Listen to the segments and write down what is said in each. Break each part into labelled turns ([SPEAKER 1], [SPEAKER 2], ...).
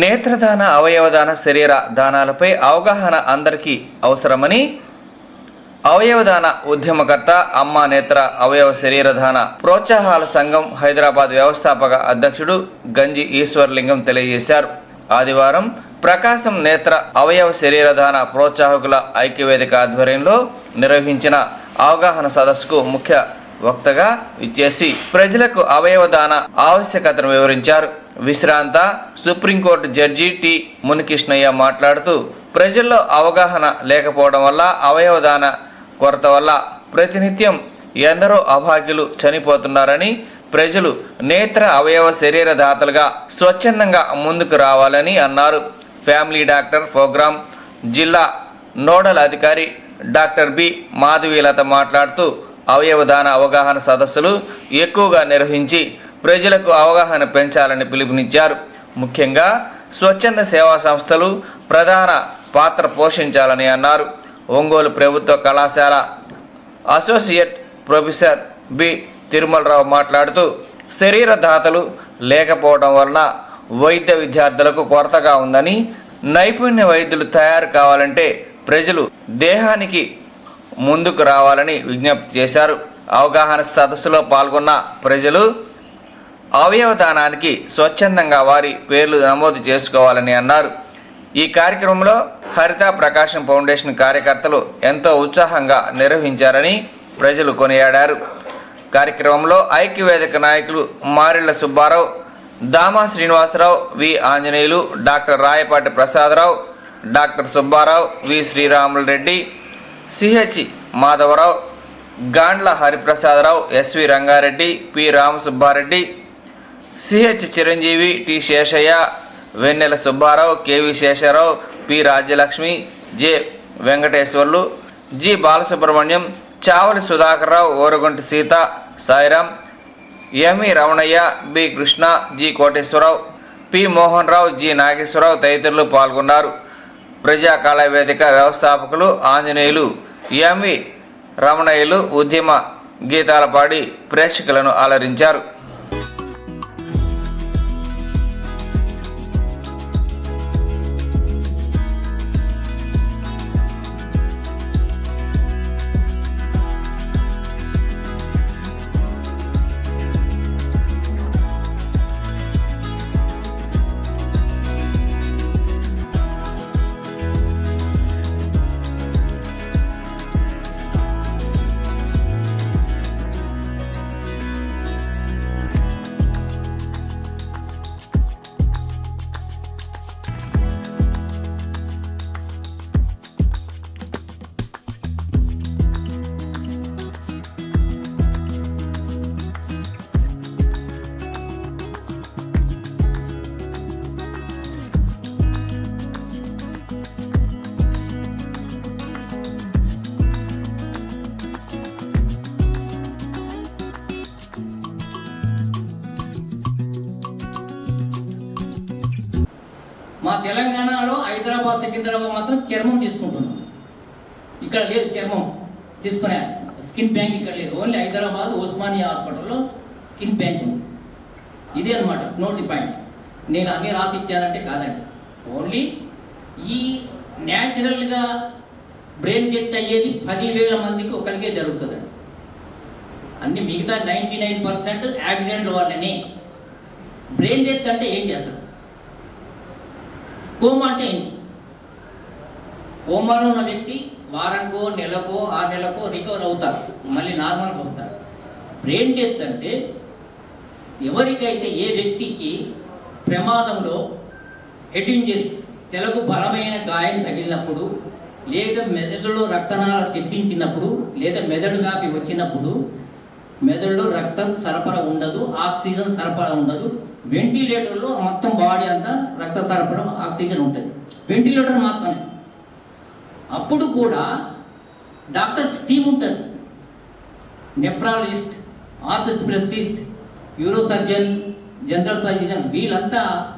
[SPEAKER 1] నేత్రదాన అవయవదాన శరీర దానాలపై అవగాహన అందరికీ అవసరమని అవయవదాన ఉద్యమకర్త అమ్మ నేత్ర అవయవ శరీరదాన ప్రోత్సాహాల సంఘం హైదరాబాద్ వ్యవస్థాపక అధ్యక్షుడు గంజి ఈశ్వర్లింగం తెలియజేశారు. ఆదివారం ప్రకాశం నేత్ర అవయవ శరీరదాన ప్రోత్సాహకుల ఐక్యవేదిక ఆధ్వర్యంలో నిర్వహించిన అవగాహన సదస్సుకు ముఖ్య వక్తగా ఇచ్చేసి ప్రజలకు అవయవదాన ఆవశ్యకతను వివరించారు. విశ్రాంత సుప్రీంకోర్టు జడ్జి టి మునికృష్ణయ్య మాట్లాడుతూ ప్రజల్లో అవగాహన లేకపోవడం వల్ల అవయవదాన కొరత వల్ల ప్రతినిత్యం ఎందరో అభాగ్యులు చనిపోతున్నారని ప్రజలు నేత్ర అవయవ శరీర దాతలుగా స్వచ్ఛందంగా ముందుకు రావాలని అన్నారు. ఫ్యామిలీ డాక్టర్ ప్రోగ్రాం జిల్లా నోడల్ అధికారి డాక్టర్ బి మాధవీలత మాట్లాడుతూ అవయవదాన అవగాహన సదస్సులు ఎక్కువగా నిర్వహించి ప్రజలకు అవగాహన పెంచాలని పిలుపునిచ్చారు. ముఖ్యంగా స్వచ్ఛంద సేవా సంస్థలు ప్రధాన పాత్ర పోషించాలని అన్నారు. ఒంగోలు ప్రభుత్వ కళాశాల అసోసియేట్ ప్రొఫెసర్ బి. తిరుమలరావు మాట్లాడుతూ శరీర దాతలు లేకపోవడం వలన వైద్య విద్యార్థులకు కొరతగా ఉందని నైపుణ్య వైద్యులు తయారు కావాలంటే ప్రజలు దేహానికి ముందుకు రావాలని విజ్ఞప్తి చేశారు. అవగాహన సదస్సులో పాల్గొన్న ప్రజలు అవయవదానానికి స్వచ్ఛందంగా వారి పేర్లు నమోదు చేసుకోవాలని అన్నారు. ఈ కార్యక్రమంలో హరిత ప్రకాశం ఫౌండేషన్ కార్యకర్తలు ఎంతో ఉత్సాహంగా నిర్వహించారని ప్రజలు కొనియాడారు. కార్యక్రమంలో ఐక్యవేదిక నాయకులు Marella Subbarao Dama Srinivasarao V Anjaneyulu doctor Rayapati Prasadarao doctor Subbarao V Sriramulu Reddy CH Madhavarao Gandla Hariprasadarao SV Rangareddy P Ramasubbareddy CH Chiranjeevi T Seshaiah Vennela Subbarao KV Sesharao P Rajyalakshmi J Venkateswarlu G Balasubrahmanyam Chavali Sudhakarrao Oragonti Seetha Sairam ME Ramanaiah B Krishna G Koteswararao P Mohan Rao G Nageswararao తదితరులు పాల్గొన్నారు. ప్రజా కళావేదిక వ్యవస్థాపకులు Anjaneyulu MV రమణయ్యలు ఉద్యమ గీతాలపాడి ప్రేక్షకులను అలరించారు.
[SPEAKER 2] తెలంగాణలో హైదరాబాద్ సికింద్రాబాద్ మాత్రం చర్మం తీసుకుంటున్నాం ఇక్కడ లేదు చర్మం తీసుకునే స్కిన్ బ్యాంక్ ఇక్కడ లేదు. ఓన్లీ హైదరాబాద్ ఉస్మానియా హాస్పిటల్లో స్కిన్ బ్యాంక్ ఉంది. ఇదే అనమాట నోట్ ది పాయింట్ నేను అన్ని రాసి ఇచ్చానంటే కాదండి. ఓన్లీ ఈ న్యాచురల్గా బ్రెయిన్ డెత్ అయ్యేది పదివేల మందికి ఒకరికే జరుగుతుందండి అన్ని మిగతా నైంటీ నైన్ పర్సెంట్ యాక్సిడెంట్ల వల్లనే. బ్రెయిన్ డెత్ అంటే ఏంటి అసలు కోమా అంటే ఏంటి? కోమాలో ఉన్న వ్యక్తి వారానికో నెలకో ఆ నెలకో రికవర్ అవుతారు. మళ్ళీ నార్మల్కి వస్తారు. బ్రెయిన్ డెత్ అంటే ఎవరికైతే ఏ వ్యక్తికి ప్రమాదంలో హెడ్ ఇంజరీ తెలకు బలమైన గాయం తగిలినప్పుడు లేదా మెదడులో రక్తనాళ చెప్పించినప్పుడు లేదా మెదడు కాపి వచ్చినప్పుడు మెదడులో రక్తం సరఫరా ఉండదు ఆక్సిజన్ సరఫరా ఉండదు వెంటిలేటర్లో మొత్తం బాడీ అంతా రక్త సరఫరా ఆక్సిజన్ ఉంటుంది. వెంటిలేటర్ మాత్రమే. అప్పుడు కూడా డాక్టర్స్ టీమ్ ఉంటుంది nephrologist ortho specialist uro surgeon general surgeon వీళ్ళంతా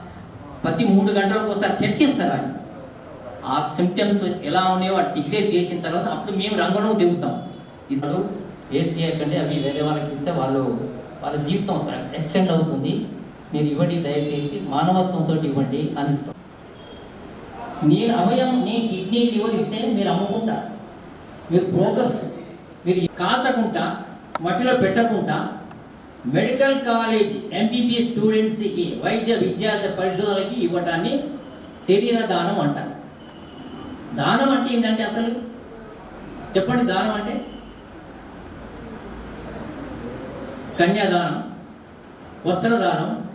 [SPEAKER 2] ప్రతి మూడు గంటలకు ఒకసారి చెక్ చేస్తారు ఆయన. ఆ సిమ్టమ్స్ ఎలా ఉన్నాయో వాటి డిక్లేర్ చేసిన తర్వాత అప్పుడు మేము రంగంలో దిగుతాం. ఇప్పుడు వేస్ట్ చేయకండి అవి వేరే వాళ్ళకి ఇస్తే వాళ్ళు వాళ్ళ జీవితం ఎక్స్టెండ్ అవుతుంది. మీరు ఇవ్వండి దయచేసి మానవత్వంతో ఇవ్వండి అని ఇస్తాం. నేను అవయం నీ కిడ్నీ లివర్ ఇస్తే మీరు అమ్ముకుంటా మీరు బ్రోకర్స్ మీరు కాచకుండా మట్టిలో పెట్టకుండా మెడికల్ కాలేజ్ ఎంబీబీ స్టూడెంట్స్కి వైద్య విద్యార్థి పరిశోధనలకి ఇవ్వటాన్ని శరీర దానం అంటారు. దానం అంటే ఏంటంటే అసలు? చెప్పండి దానం అంటే? కన్యాదానం వస్త్రదానం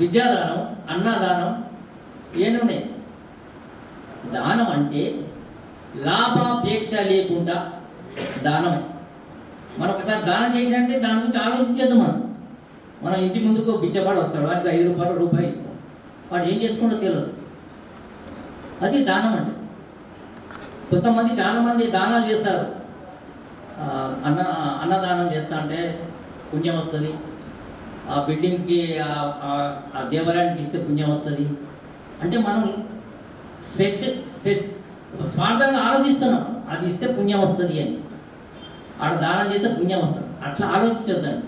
[SPEAKER 2] విద్యాదానం అన్నదానం ఏనున్నాయి? దానం అంటే లాభాపేక్ష లేకుండా దానం మనం ఒకసారి దానం చేసినట్టే దాని గురించి ఆలోచించేద్దాం మనం. మనం ఇంటి ముందుకు బిచ్చపాడు వస్తాడు వాడికి ఐదు రూపాయలు రూపాయి ఇస్తాం వాడు ఏం చేసుకుంటో తెలియదు. అది దానం అంటే కొంతమంది చాలామంది దానాలు చేస్తారు. అన్న అన్నదానం చేస్తా అంటే పుణ్యం వస్తుంది ఆ బిల్డింగ్కి ఆ- దేవాలయానికి ఇస్తే పుణ్యం వస్తుంది. అంటే మనం స్పెషల్ స్పెస్ స్వార్థంగా ఆలోచిస్తున్నాం. అది ఇస్తే పుణ్యం వస్తుంది అని. ఆడ దానం చేస్తే పుణ్యం వస్తుంది. అట్లా ఆలోచించొద్దండి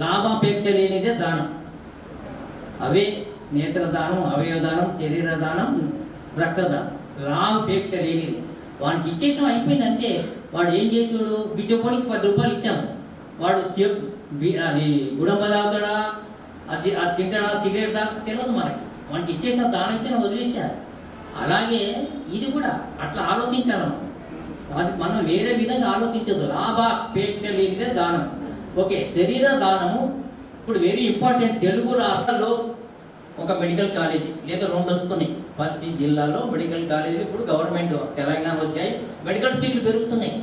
[SPEAKER 2] లాభాపేక్ష లేనిదే దానం. అవే నేత్రదానం అవయవదానం శరీర దానం రక్తదానం లాభాపేక్ష లేనిది. వాడికి ఇచ్చేసాం అయిపోయింది అంతే. వాడు ఏం చేసాడు బిచ్చపోడికి పది రూపాయలు ఇచ్చాము వాడు చెప్ అది గుడమలాగడ తాగుతాడా అది అది తింటాడా సిగరెట్ దాకా తెలియదు మనకి. మనకి ఇచ్చేసిన దాని ఇచ్చిన వదిలేసారు అలాగే ఇది కూడా అట్లా ఆలోచించాలి మనం. అది మనం వేరే విధంగా ఆలోచించదు. లాభాపేక్ష లేనిదే దానం. ఓకే శరీర దానము. ఇప్పుడు వెరీ ఇంపార్టెంట్. తెలుగు రాష్ట్రాల్లో ఒక మెడికల్ కాలేజీ లేదా రెండు వస్తున్నాయి. ప్రతి జిల్లాలో మెడికల్ కాలేజీలు ఇప్పుడు గవర్నమెంట్ తెలంగాణ వచ్చాయి. మెడికల్ సీట్లు పెరుగుతున్నాయి.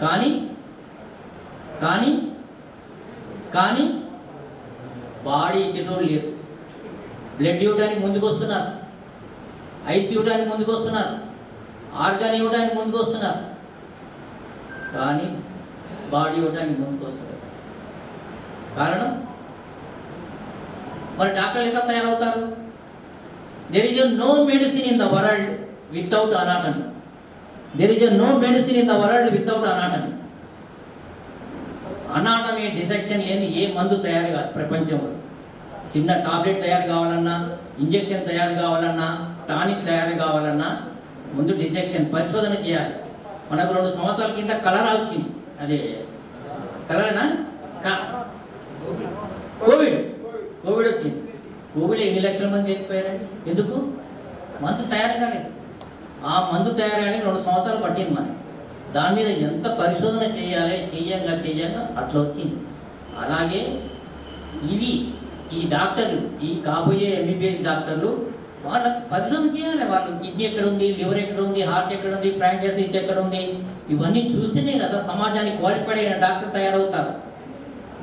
[SPEAKER 2] కానీ కానీ కానీ బాడీ ఇచ్చేటోళ్ళు లేరు బ్లడ్ ఇవ్వడానికి ముందుకు వస్తున్నారు. ఐస్ ఇవ్వడానికి ముందుకు వస్తున్నారు. ఆర్గాన్ ఇవ్వడానికి ముందుకు వస్తున్నారు. కానీ బాడీ ఇవ్వడానికి ముందుకు వస్తున్నారు. కారణం? మరి డాక్టర్లు ఎట్లా తయారవుతారు? There is no medicine in the world without anatomy there is no medicine in the world without anatomy anatomy dissection లేని ఏ మందు తయారు కాదు ప్రపంచంలో. చిన్న టాబ్లెట్ తయారు కావాలన్నా ఇంజెక్షన్ తయారు కావాలన్నా టానిక్ తయారు కావాలన్నా ముందు డిసెక్షన్ పరిశోధన చేయాలి. మనకు రెండు సంవత్సరాల కింద కలరా వచ్చింది. అదే కలరేనా? కోవిడ్. కోవిడ్ వచ్చింది. కోవిడ్ ఎన్ని లక్షల మంది చనిపోయారండి? ఎందుకు? మందు తయారు కాలేదు. ఆ మందు తయారయ్యడానికి రెండు సంవత్సరాలు పట్టింది మనకి. దాని మీద ఎంత పరిశోధన చేయాలి చేయంగా చేయంగా అట్లా వచ్చింది. అలాగే ఇవి ఈ డాక్టర్లు ఈ కాబోయే ఎంబీబీఎస్ డాక్టర్లు వాళ్ళకి పరిశోధన చేయాలి వాళ్ళు. కిడ్నీ ఎక్కడ ఉంది లివర్ ఎక్కడ ఉంది హార్ట్ ఎక్కడ ఉంది ప్రాంక్యాసిస్ ఎక్కడ ఉంది ఇవన్నీ చూస్తేనే కదా సమాజానికి క్వాలిఫైడ్ అయిన డాక్టర్ తయారవుతారు.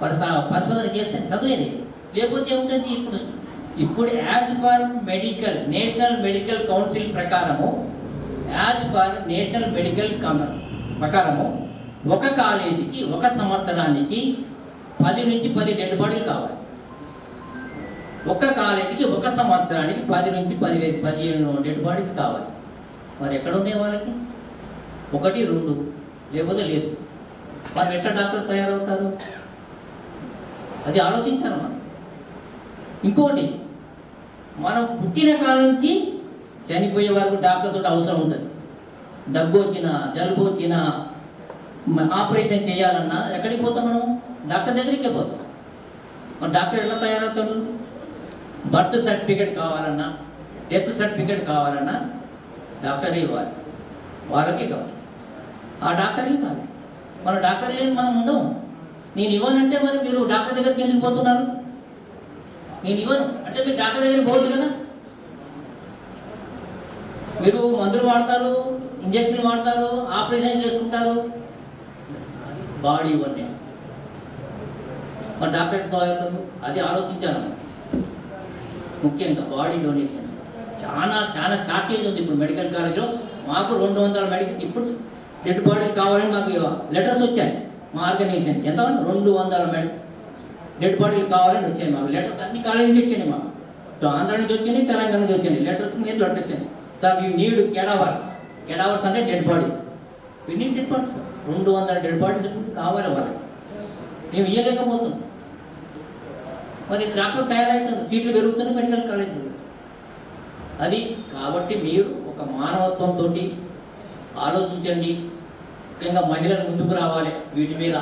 [SPEAKER 2] వారు పరిశోధన చేస్తే చదివేది. లేకపోతే ఏముంటుంది ఇప్పుడు ఇప్పుడు as per medical national medical council ప్రకారము as per national medical council. ప్రకారము ఒక కాలేజీకి ఒక సంవత్సరానికి పది నుంచి పది డెడ్ బాడీలు కావాలి. ఒక కాలేజీకి ఒక సంవత్సరానికి పది నుంచి పదివేలు పదిహేను డెడ్ బాడీస్ కావాలి. మరి ఎక్కడ ఉన్నాయి వాళ్ళకి? ఒకటి రెండు లేకపోతే లేదు. మరి ఎట్లా డాక్టర్ తయారవుతారు? అది ఆలోచించాలి మనం. ఇంకోటి మనం పుట్టిన కాలం నుంచి చనిపోయే వరకు డాక్టర్ తోటి అవసరం ఉంటుంది దగ్గు వచ్చినా జలుబు వచ్చినా ఆపరేషన్ చేయాలన్నా ఎక్కడికి పోతాం మనం? డాక్టర్ దగ్గరికే పోతాం. మరి డాక్టర్ ఎలా తయారవుతాడు? బర్త్ సర్టిఫికేట్ కావాలన్నా డెత్ సర్టిఫికేట్ కావాలన్నా డాక్టరే ఇవ్వాలి. వాళ్ళకే కావాలి. ఆ డాక్టర్ ఇవ్వాలి. మన డాక్టర్ లేదు మనం ఉండము. నేను ఇవ్వనంటే మరి మీరు డాక్టర్ దగ్గరికి ఎందుకు పోతున్నారు? నేను ఇవ్వను. అంటే మీరు డాక్టర్ దగ్గరికి పోదు కదా? మీరు మందులు వాడతారు ఇంజక్షన్ వాడతారు ఆపరేషన్ చేసుకుంటారు. బాడీ ఇవన్నీ మరి డాక్టర్ కావాలి అది ఆలోచించాను. ముఖ్యంగా బాడీ డొనేషన్. చాలా చాలా షార్టేజ్ ఉంది ఇప్పుడు మెడికల్ కాలేజ్లో. మాకు రెండు వందల మెడికల్ ఇప్పుడు డెడ్ బాడీలు కావాలని మాకు లెటర్స్ వచ్చాయి. మా ఆర్గనైజేషన్. ఎంత? రెండు వందల మెడి డెడ్ బాడీలు కావాలని వచ్చాయి మాకు. లెటర్స్ అన్ని కాలేజ్ నుంచి వచ్చాయి మాకు. ఆంధ్ర నుంచి వచ్చింది తెలంగాణ నుంచి వచ్చింది లెటర్స్ మీద లెటర్ వచ్చింది sir you need cadavers cadavers అంటే డెడ్ బాడీస్ ఎన్ని డెడ్ బాడీస్ రెండు వందల డెడ్ బాడీస్ కావాలి వాళ్ళకి. మేము ఇవ్వలేకపోతున్నాం మరి డాక్టర్ తయారవుతుంది సీట్లు పెరుగుతున్నాయి మెడికల్ కాలేజ్ అది కాబట్టి మీరు ఒక మానవత్వంతో ఆలోచించండి. ముఖ్యంగా మహిళలు ముందుకు రావాలి వీటి మీద.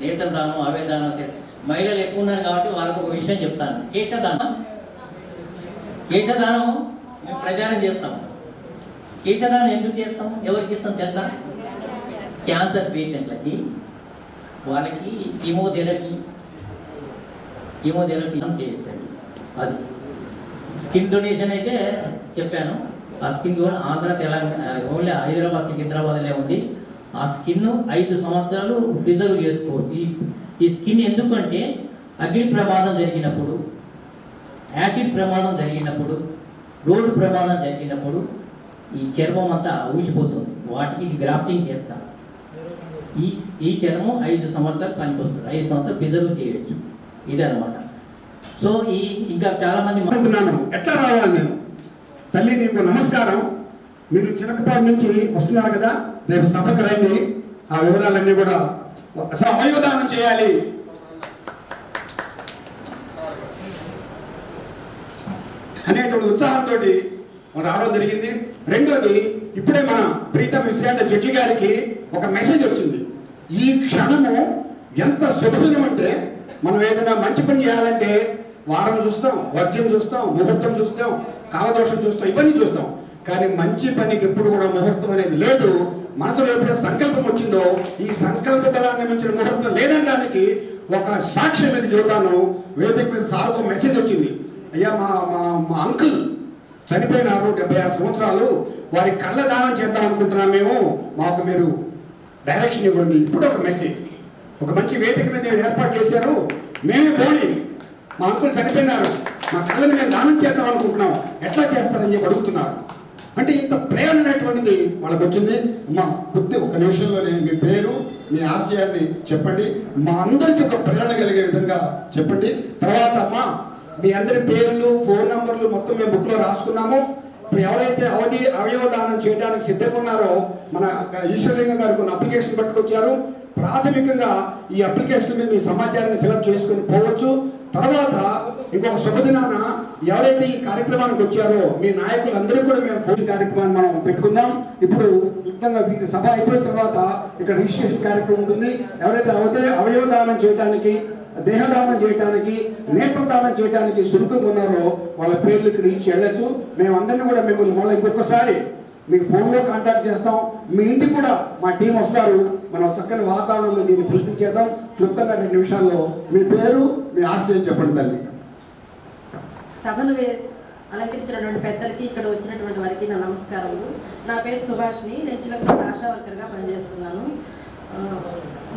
[SPEAKER 2] నేత్రదానం అవేదానం చే- మహిళలు ఎక్కువ ఉన్నారు కాబట్టి వాళ్ళకు ఒక విషయం చెప్తాను. కేశదానం కేశదానం మేము ప్రచారం చేస్తాము కేశదానం ఎందుకు చేస్తాం? ఎవరికి ఇస్తాం తెలుసా? క్యాన్సర్ పేషెంట్లకి వాళ్ళకి కీమోథెరపీ కీమోథెరపీ చేయొచ్చండి అది. స్కిన్ డొనేషన్ అయితే చెప్పాను. ఆ స్కిన్ కూడా ఆంధ్ర తెలంగాణ ఓన్లీ హైదరాబాద్ సికింద్రాబాద్లో ఉంది. ఆ స్కిన్ ఐదు సంవత్సరాలు ప్రిజర్వ్ చేసుకోవచ్చు ఈ ఈ స్కిన్ ఎందుకంటే అగ్ని ప్రమాదం జరిగినప్పుడు యాసిడ్ ప్రమాదం జరిగినప్పుడు రోడ్డు ప్రమాదం జరిగినప్పుడు ఈ చర్మం అంతా ఊసిపోతుంది. వాటికి గ్రాఫ్టింగ్ చేస్తారు. ఈ ఈ చర్మం ఐదు సంవత్సరాలు పనికొస్తుంది. ఐదు సంవత్సరాలు ప్రిజర్వ్ చేయొచ్చు. ఇదనమాట సో ఈ ఇంకా చాలా మంది
[SPEAKER 3] ఎట్లా రావాలి నేను? తల్లి నీకు నమస్కారం. మీరు చిలకపాడు నుంచి వస్తున్నారు కదా? రేపు సభకు రండి. ఆ వివరాలన్నీ కూడా అసలు అవయవదానం చేయాలి. అనేటువంటి ఉత్సాహంతో మనం రావడం జరిగింది. రెండోది ఇప్పుడే మన ప్రీతం విశ్రాంత జడ్జి గారికి ఒక మెసేజ్ వచ్చింది. ఈ క్షణము ఎంత శుభదినం అంటే మనం ఏదైనా మంచి పని చేయాలంటే వారం చూస్తాం వర్జ్యం చూస్తాం ముహూర్తం చూస్తాం కాలదోషం చూస్తాం ఇవన్నీ చూస్తాం. కానీ మంచి పనికి ఎప్పుడు కూడా ముహూర్తం అనేది లేదు. మనసులో ఎప్పుడైతే సంకల్పం వచ్చిందో ఈ సంకల్ప బలాన్ని మించిన ముహూర్తం లేదనడానికి ఒక సాక్ష్యం మీద చూడటాను వేదిక మీద సార్కు ఒక మెసేజ్ వచ్చింది. అయ్యా మా మా మా అంకుల్ చనిపోయినారు డెబ్బై ఆరు సంవత్సరాలు వారి కళ్ళ దానం చేద్దాం అనుకుంటున్నాం మేము. మాకు మీరు డైరెక్షన్ ఇవ్వండి. ఇప్పుడు ఒక మెసేజ్ ఒక మంచి వేదిక మీద మీరు ఏర్పాటు చేశారు. మేమే పోనీ మా అంకులు చనిపోయినారు. మా కళ్ళని మేము దానం చేద్దాం అనుకుంటున్నాం. ఎట్లా చేస్తారని చెప్పి అడుగుతున్నారు. అంటే ఇంత ప్రేరణ అనేటువంటిది వాళ్ళకి వచ్చింది. మా కొద్ది ఒక నిమిషంలోనే మీ పేరు మీ ఆశయాన్ని చెప్పండి. మా అందరికీ ఒక ప్రేరణ కలిగే విధంగా చెప్పండి. తర్వాత అమ్మా మీ అందరి పేర్లు ఫోన్ నంబర్లు మొత్తం మేము బుక్లో రాసుకున్నాము. ఇప్పుడు ఎవరైతే అవధి అవయవదానం చేయడానికి సిద్ధంగా ఉన్నారో మన ఈశ్వరలింగం గారు కొన్ని అప్లికేషన్ పట్టుకొచ్చారు. ప్రాథమికంగా ఈ అప్లికేషన్ మీద మీ సమాచారాన్ని ఫిలప్ చేసుకుని పోవచ్చు. తర్వాత ఇంకొక శుభదినాన ఎవరైతే ఈ కార్యక్రమానికి వచ్చారో మీ నాయకులందరూ కూడా మేము ఫోన్ కార్యక్రమాన్ని మనం పెట్టుకుందాం. ఇప్పుడు ఉచితంగా మీకు సభ అయిపోయిన తర్వాత ఇక్కడ రిజిస్ట్రేషన్ కార్యక్రమం ఉంటుంది. ఎవరైతే అవతే అవయవదానం చేయడానికి దేహదానం చేయడానికి నేత్రదానం చేయడానికి సురుకంగా ఉన్నారో వాళ్ళ పేర్లు ఇక్కడ ఇచ్చి వెళ్ళచ్చు. మేమందరినీ కూడా మిమ్మల్ని మళ్ళీ ఇంకొకసారి మీకు ఫోన్లో కాంటాక్ట్ చేస్తాం. మీ ఇంటికి కూడా మా టీం వస్తారు. మనం చక్కని వాతావరణంలో దీన్ని పూర్తి చేద్దాం. క్లుప్తంగా రెండు నిమిషాల్లో మీ పేరు మీ ఆశ్రయం చెప్పండి తల్లి.
[SPEAKER 4] సభను వే- అలంకరించినటువంటి పెద్దలకి ఇక్కడ వచ్చినటువంటి వారికి నా నమస్కారములు. నా పేరు సుభాష్ని నేను చిన్న ఆశా వర్కర్గా పనిచేస్తున్నాను.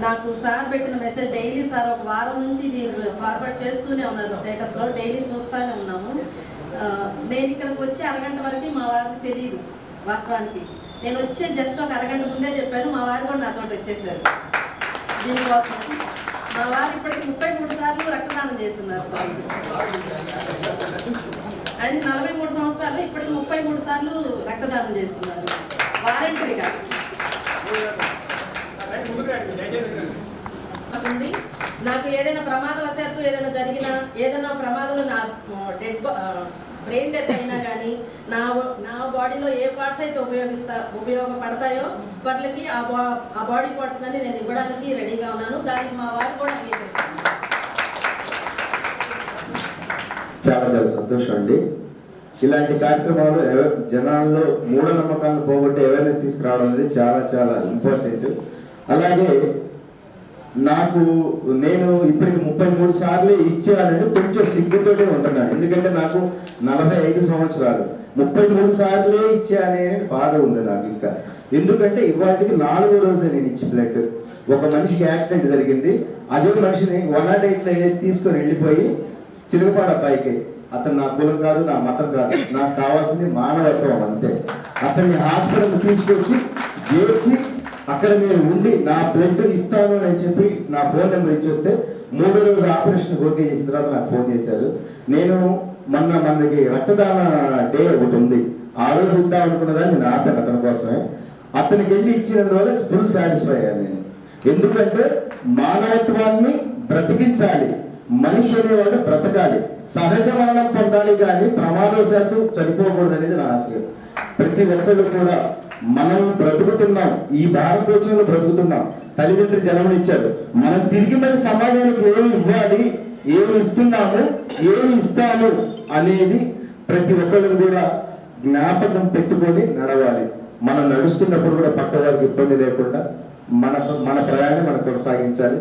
[SPEAKER 4] నాకు సార్ పెట్టిన మెసేజ్ డైలీ సార్ ఒక వారం నుంచి ఇది ఫార్వర్డ్ చేస్తూనే ఉన్నారు స్టేటస్లో. డైలీ చూస్తూనే ఉన్నాము. నేను ఇక్కడికి వచ్చి అరగంట వరకు మా వారికి తెలియదు వాస్తవానికి. నేను వచ్చే జస్ట్ ఒక అరగంట ముందే చెప్పాను మా వారు కూడా నాతో వచ్చేసారు. దీనికోసం. మా వారు ఇప్పటికి ముప్పై మూడు సార్లు రక్తదానం చేస్తున్నారు అది నలభై మూడు సంవత్సరాలు ఇప్పటికి ముప్పై మూడు సార్లు రక్తదానం చేస్తున్నారు. వాలంటరీగా. నాకు ఏదైనా ప్రమాదవశాత్తు ఏదైనా జరిగినా ఏదైనా ప్రమాదంలో నా డెడ్ బ్రెయిన్ డెత్ అయినా కానీ నా నా బాడీలో ఏ పార్ట్స్ అయితే ఉపయోగిస్తా ఉపయోగపడతాయో వాళ్ళకి ఆ బా ఆ బాడీ పార్ట్స్ అన్ని నేను ఇవ్వడానికి రెడీగా ఉన్నాను. దానికి మా వారు కూడా అంగీకరిస్తారు.
[SPEAKER 5] చాలా చాలా సంతోషం అండి. ఇలాంటి కార్యక్రమాలు జనాల్లో మూఢనమ్మకాలను పోగొట్టే అవేర్నెస్ తీసుకురావడం అనేది చాలా చాలా ఇంపార్టెంట్ అలాగే నాకు నేను ఇప్పటికి ముప్పై మూడు సార్లు ఇచ్చేయాలని కొంచెం సిగ్గుతోనే ఉంటున్నాను. ఎందుకంటే నాకు నలభై ఐదు సంవత్సరాలు. ముప్పై మూడు సార్లే ఇచ్చానే బాధ ఉంది నాకు ఇంకా. ఎందుకంటే ఇవాటికి నాలుగో రోజు నేను ఇచ్చి బ్లడ్. ఒక మనిషికి యాక్సిడెంట్ జరిగింది. అదే మనిషిని వన్ నాట్ ఎయిట్లో వేసి తీసుకొని వెళ్ళిపోయి చిరుగుపాడు అబ్బాయికి అతను నా కులం కాదు నా మతం కాదు నాకు కావాల్సింది మానవత్వం అంతే. అతన్ని హాస్పిటల్ తీసుకొచ్చి చేర్చి అక్కడ నేను ఉండి నా బ్లడ్ ఇస్తాను అని చెప్పి నా ఫోన్ నెంబర్ ఇచ్చేస్తే మూడో రోజు ఆపరేషన్ ఓకే చేసిన తర్వాత నాకు ఫోన్ చేశారు. నేను మొన్న మనకి రక్తదాన డే ఒకటి ఉంది. ఆ రోజు ఇద్దాం అనుకున్న దాన్ని నేను ఆపాను అతని కోసమే. అతనికి వెళ్ళి ఇచ్చిన ఫుల్ సాటిస్ఫై అయ్యాను నేను. ఎందుకంటే మానవత్వాన్ని బ్రతికించాలి. మనిషి అనేవాడు బ్రతకాలి. సహజ మరణం పొందాలి కానీ ప్రమాదవశాత్తు చనిపోకూడదు అనేది నా ఆశ ప్రతి ఒక్కళ్ళు కూడా మనం బ్రతుకుతున్నాం ఈ భారతదేశంలో బ్రతుకుతున్నాం. తల్లిదండ్రులు జన్మనిచ్చారు. మనం తిరిగి మళ్ళీ సమాజానికి ఏమి ఇవ్వాలి ఏమి ఇస్తున్నాము ఏమి ఇస్తాము అనేది ప్రతి ఒక్కళ్ళు కూడా జ్ఞాపకం పెట్టుకొని నడవాలి. మనం నడుస్తున్నప్పుడు కూడా పక్క వారికి ఇబ్బంది లేకుండా మన మన ప్రయాణం మనం కొనసాగించాలి.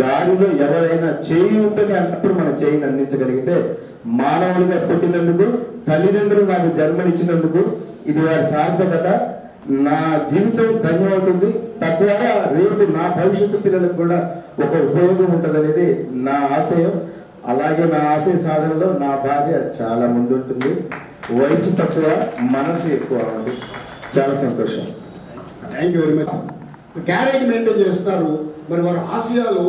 [SPEAKER 5] దారిలో ఎవరైనా చేయూతని అన్నప్పుడు మన చేయిని అందించగలిగితే మానవులుగా పుట్టినందుకు తల్లిదండ్రులు నాకు జన్మనిచ్చినందుకు ఇది వారి సార్థకత. నా జీవితం ధన్యమవుతుంది. తద్వారా రేపు నా భవిష్యత్తు పిల్లలకు కూడా ఒక ఉపయోగం ఉంటుందనేది నా ఆశయం. అలాగే నా ఆశయ సాధనలో నా భార్య చాలా ముందుంటుంది. వయసు తక్కువ మనసు ఎక్కువ. ఉంది చాలా సంతోషం.
[SPEAKER 3] Thank you very much carriage maintain చేస్తున్నారు. మరి వారి ఆశయాలు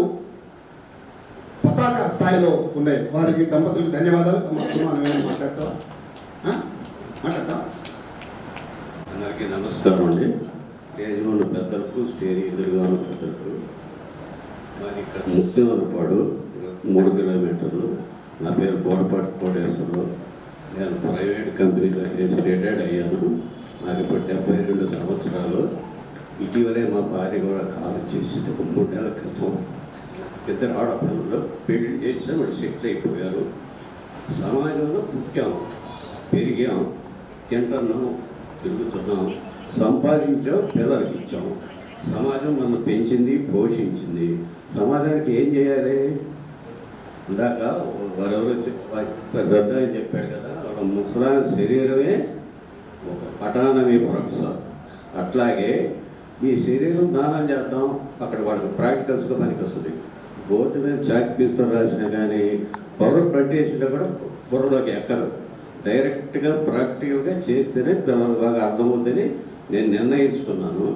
[SPEAKER 3] పతాక స్థాయిలో ఉన్నాయి. వారికి దంపతులకు ధన్యవాదాలు. తమ మనం మాట్లాడతావా మాట్లాడతావా
[SPEAKER 6] అందరికీ నమస్కారం అండి. స్టేజ్లో ఉన్న పెద్దలకు స్టేజ్ ఎదురుగా ఉన్న పెద్దలకు మరి ఇక్కడ ముత్యంపాడు మూడు కిలోమీటర్లు. నా పేరు బోడపాటి కోటేశ్వరరావు. నేను ప్రైవేట్ కంపెనీలో చేసి రిటైర్డ్ అయ్యాను. నాకు ఇప్పుడు డెబ్బై రెండు సంవత్సరాలు. ఇటీవలే మా భార్య కూడా కాలు చేసి ఒక మూడు నెలల క్రితం. ఇద్దరు ఆడపిల్లలు పెళ్ళి చేసి వాళ్ళు సెటిల్ అయిపోయారు. సమాజంలో ముఖ్యం పెరిగాం తింటున్నాము తిరుగుతున్నాం సంపాదించాం పిల్లలకి ఇచ్చాం సమాజం మనం పెంచింది పోషించింది. సమాజానికి ఏం చేయాలి? ఇందాక వారెవరో పెద్ద అని చెప్పాడు కదా ఒక ముసలాయన శరీరమే ఒక పటానమీ ప్రొఫెసర్ అట్లాగే ఈ శరీరం దానం చేద్దాం. అక్కడ వాళ్ళకి ప్రాక్టికల్స్గా పనికి వస్తుంది బోర్డు మీద చాక్ పీస్తో రాసినా కానీ పవర్ ప్రొటేషన్లో కూడా బుర్రలోకి ఎక్కదు. డైరెక్ట్గా ప్రాక్టికల్గా చేస్తేనే పిల్లలు బాగా అర్థమవుతుందని నేను నిర్ణయించుకున్నాను.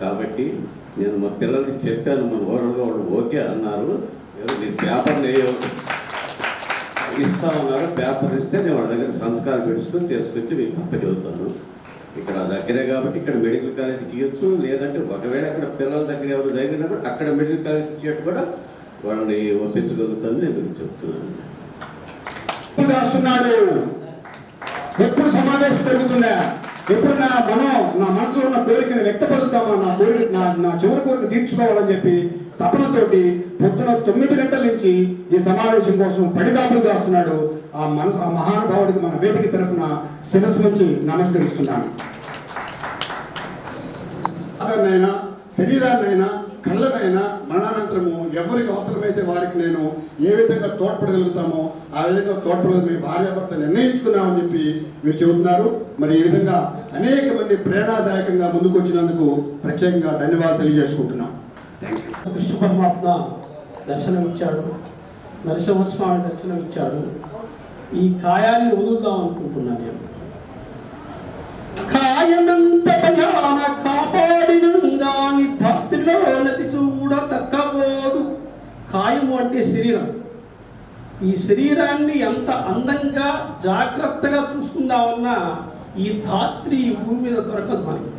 [SPEAKER 6] కాబట్టి నేను మా పిల్లలకి చెప్పాను మన ఓరల్గా వాళ్ళు ఓకే అన్నారు. ఎవరు పేపర్ పేపర్లు ఇస్తామన్నారు పేపర్ ఇస్తే నేను వాళ్ళ దగ్గర సంతకాలు పెట్టుకుని తీసుకొచ్చి మీకు అప్పచెబుతాను ఇక్కడ దగ్గరే కాబట్టి ఇక్కడ మెడికల్ కాలేజ్కి ఇవ్వచ్చు లేదంటే ఒకవేళ అక్కడ పిల్లల దగ్గర ఎవరు జరిగినప్పుడు అక్కడ మెడికల్ కాలేజ్ ఇచ్చేట్టు కూడా వాళ్ళని ఒప్పించగలుగుతాను నేను చెప్తున్నాను.
[SPEAKER 3] ఎప్పుడు ఎప్పుడు సమావేశం జరుగుతుందా ఎప్పుడు నా మనం నా మనసులో ఉన్న కోరికను వ్యక్తపరుస్తామా? నా కోరిక నా నా చివరి కోరిక తీర్చుకోవాలని చెప్పి తపనతోటి పొద్దున తొమ్మిది గంటల నుంచి ఈ సమావేశం కోసం పడిగాపులు దాస్తున్నాడు ఆ మనసు ఆ మహానుభావుడికి మన వేదిక తరఫున శిరస్సు నుంచి నమస్కరిస్తున్నాను. అదనైనా శరీరాన్నైనా కళ్ళనైనా మరణానంతరము ఎవరికి అవసరమైతే వారికి నేను ఏ విధంగా తోడ్పడగలుగుతామో ఆ విధంగా తోడ్పడగలు మీ భార్యాభర్త నిర్ణయించుకున్నామని చెప్పి మీరు చెబుతున్నారు. మరి ఈ విధంగా అనేక మంది ప్రేరణాదాయకంగా ముందుకు వచ్చినందుకు ప్రత్యేకంగా ధన్యవాదాలు తెలియజేసుకుంటున్నాం.
[SPEAKER 7] కృష్ణ పరమాత్మ దర్శనమిచ్చాడు. నరసింహస్వామి దర్శనమిచ్చాడు. ఈ కాయాన్ని వదులుదాం అనుకుంటున్నాను నేను. కాయమంత భయాన భక్తిలో ఉన్నది చూడ తక్కబోదు కాయము అంటే శరీరం. ఈ శరీరాన్ని ఎంత అందంగా జాగ్రత్తగా చూసుకుందామన్నా ఈ ధాత్రి భూమి మీద దొరకదు మనకి.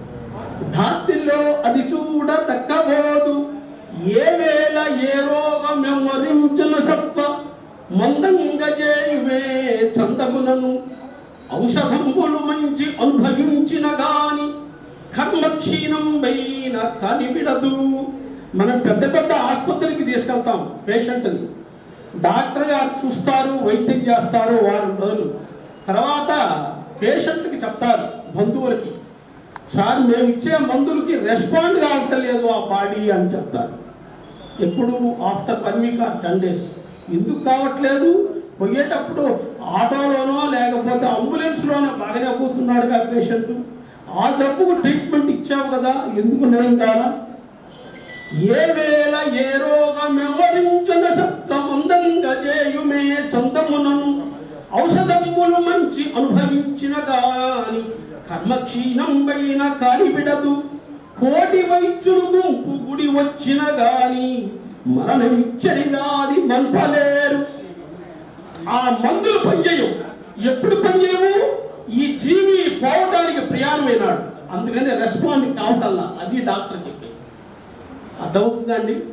[SPEAKER 7] ధాత్రిలో అది చూడ తక్కబోదు ఏ వేళ ఏ రోగం మెమ్మరించిన సత్వ మందంగా చేయువే చందములను ఔషధంబులు మంచి అనుభవించిన గాని కర్మక్షీణం పైన కనిపిడదు మనం పెద్ద పెద్ద ఆసుపత్రికి తీసుకెళ్తాం పేషెంట్ని. డాక్టర్ గారు చూస్తారు వైద్యం చేస్తారు వారం రోజులు. తర్వాత పేషెంట్కి చెప్తారు బంధువులకి సార్ మేము ఇచ్చే మందులకి రెస్పాండ్ కావట్లేదు ఆ బాడీ అని చెప్తారు. ఎప్పుడు after one week or ten days. ఎందుకు కావట్లేదు? పోయేటప్పుడు ఆటోలోనో లేకపోతే అంబులెన్స్లోనో బాగానే పోతున్నాడుగా పేషెంట్. ఆ జబ్బుకు ట్రీట్మెంట్ ఇచ్చావు కదా ఎందుకు నేను కాదా? ఏ వేళ ఏ రోగం వివరించిన సప్తమందంగా చేయుమే చందమునను ఔషధములు మంచి అనుభవించిన గాని కర్మక్షీణంబైన కాలిబిడదు. కోటి వైద్యులు గుంపు గుడి వచ్చిన గాని మరణమిచ్చడి గాని మల్పలేరు ఆ మందులు పనిచేయవు. ఎప్పుడు పనిచేయవు? ఈ జీవి పోవటానికి ప్రయాణమైనాడు. అందుకని రెస్పాండ్ కావటల్లా. అది డాక్టర్ చెప్పేది. అర్థమవుతుందండి